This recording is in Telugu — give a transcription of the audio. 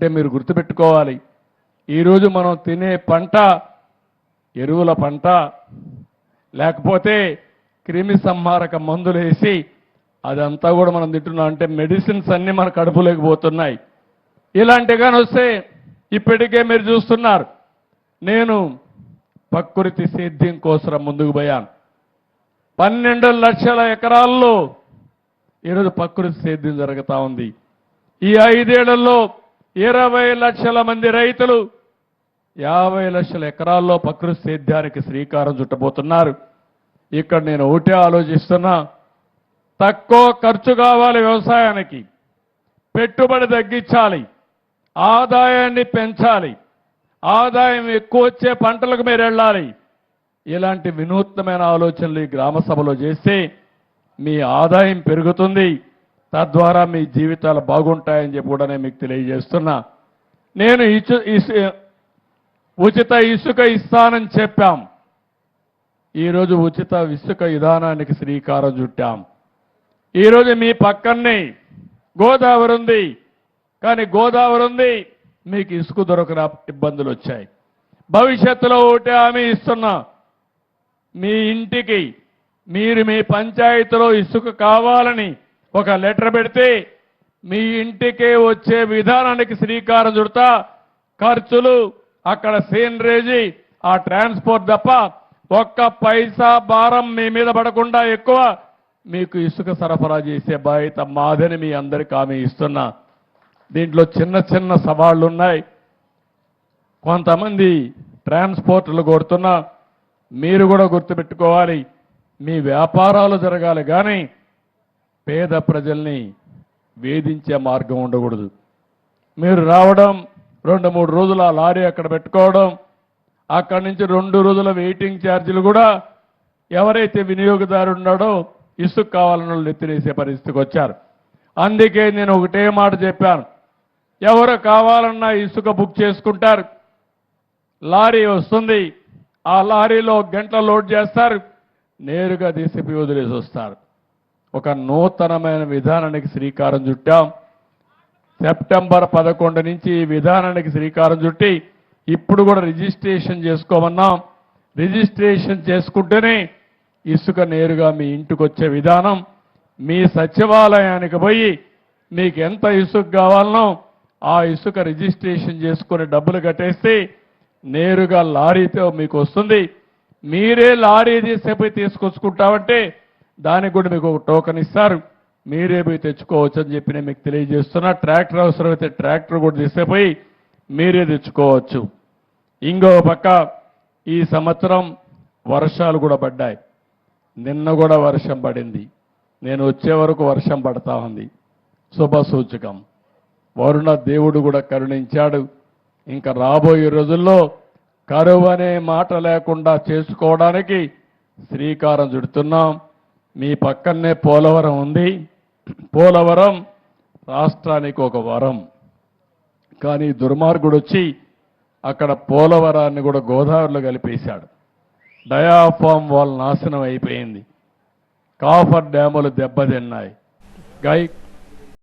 అంటే మీరు గుర్తుపెట్టుకోవాలి. ఈరోజు మనం తినే పంట ఎరువుల పంట లేకపోతే క్రిమి సంహారక మందులు వేసి అదంతా కూడా మనం తింటున్నాం. అంటే మెడిసిన్స్ అన్నీ మన కడుపులోకి పోతున్నాయి. ఇలాంటిగాని వస్తే ఇప్పటికే మీరు చూస్తున్నారు. నేను ప్రకృతి సేద్యం కోసం ముందుకు పోయాను. పన్నెండు లక్షల ఎకరాల్లో ఈరోజు ప్రకృతి సేద్యం జరుగుతూ ఉంది. ఈ ఐదేళ్ళలో ఇరవై లక్షల మంది రైతులు యాభై లక్షల ఎకరాల్లో ప్రకృతి సేద్యానికి శ్రీకారం చుట్టబోతున్నారు. ఇక్కడ నేను ఒకటే ఆలోచిస్తున్నా తక్కువ ఖర్చు కావాలి వ్యవసాయానికి పెట్టుబడి తగ్గించాలి ఆదాయాన్ని పెంచాలి ఆదాయం ఎక్కువ వచ్చే పంటలకు మీరు వెళ్ళాలి. ఇలాంటి వినూత్నమైన ఆలోచనలు ఈ గ్రామ సభలో చేస్తే మీ ఆదాయం పెరుగుతుంది. తద్వారా మీ జీవితాలు బాగుంటాయని చెప్పి కూడా నేను మీకు తెలియజేస్తున్నా. నేను ఇచు ఇసు ఉచిత ఇసుక ఇస్తానని చెప్పాం. ఈరోజు ఉచిత ఇసుక విధానానికి శ్రీకారం చుట్టాం. ఈరోజు మీ పక్కనే గోదావరి ఉంది. కానీ గోదావరి ఉంది. మీకు ఇసుక దొరకన ఇబ్బందులు వచ్చాయి. భవిష్యత్తులో ఒకటి హామీ ఇస్తున్నా. మీ ఇంటికి మీరు మీ పంచాయతీలో ఇసుక కావాలని ఒక లెటర్ పెడితే మీ ఇంటికే వచ్చే విధానానికి శ్రీకారం చుడతా. ఖర్చులు అక్కడ సీనరేజీ ఆ ట్రాన్స్పోర్ట్ తప్ప ఒక్క పైసా భారం మీ మీద పడకుండా ఎక్కువ మీకు ఇసుక సరఫరా చేసే బాధ్యత మాదని మీ అందరికీ ఆమె ఇస్తున్నా. దీంట్లో చిన్న చిన్న సవాళ్ళు ఉన్నాయి కొంతమంది ట్రాన్స్పోర్ట్లు కొడుతున్నా మీరు కూడా గుర్తుపెట్టుకోవాలి. మీ వ్యాపారాలు జరగాలి. కానీ పేద ప్రజల్ని వేధించే మార్గం ఉండకూడదు. మీరు రావడం రెండు మూడు రోజులు ఆ లారీ అక్కడ పెట్టుకోవడం అక్కడి నుంచి రెండు రోజుల వెయిటింగ్ ఛార్జీలు కూడా ఎవరైతే వినియోగదారు ఉన్నాడో ఇసుక కావాలని వాళ్ళు పరిస్థితికి వచ్చారు. అందుకే నేను ఒకటే మాట చెప్పాను. ఎవరు కావాలన్నా ఇసుక బుక్ చేసుకుంటారు. లారీ వస్తుంది. ఆ లారీలో గంటల లోడ్ చేస్తారు. నేరుగా తీసిపి వదిలేసి వస్తారు. ఒక నూతనమైన విధానానికి శ్రీకారం చుట్టాం. సెప్టెంబర్ పదకొండు నుంచి ఈ విధానానికి శ్రీకారం చుట్టి ఇప్పుడు కూడా రిజిస్ట్రేషన్ చేసుకోమన్నాం. రిజిస్ట్రేషన్ చేసుకుంటేనే ఇసుక నేరుగా మీ ఇంటికి వచ్చే విధానం. మీ సచివాలయానికి పోయి మీకు ఎంత ఇసుక కావాలనో ఆ ఇసుక రిజిస్ట్రేషన్ చేసుకుని డబ్బులు కట్టేస్తే నేరుగా లారీతో మీకు వస్తుంది. మీరే లారీ తీసేపోయి తీసుకొచ్చుకుంటామంటే దానికి కూడా మీకు ఒక టోకెన్ ఇస్తారు. మీరే పోయి తెచ్చుకోవచ్చు అని చెప్పి నేను మీకు తెలియజేస్తున్నా. ట్రాక్టర్ అవసరమైతే ట్రాక్టర్ కూడా తీసేపోయి మీరే తెచ్చుకోవచ్చు. ఇంకో పక్క ఈ సంవత్సరం వర్షాలు కూడా పడ్డాయి. నిన్న కూడా వర్షం పడింది. నేను వచ్చే వరకు వర్షం పడతా ఉంది. శుభ సూచకం. వరుణ దేవుడు కూడా కరుణించాడు. ఇంకా రాబోయే రోజుల్లో కరువు అనే మాట లేకుండా చేసుకోవడానికి శ్రీకారం చుడుతున్నాం. మీ పక్కనే పోలవరం ఉంది. పోలవరం రాష్ట్రానికి ఒక వరం. కానీ దుర్మార్గుడు వచ్చి అక్కడ పోలవరాన్ని కూడా గోదావరిలో కలిపేశాడు. డయాఫామ్ వాళ్ళ నాశనం అయిపోయింది. కాఫర్ డ్యాములు దెబ్బతిన్నాయి. గై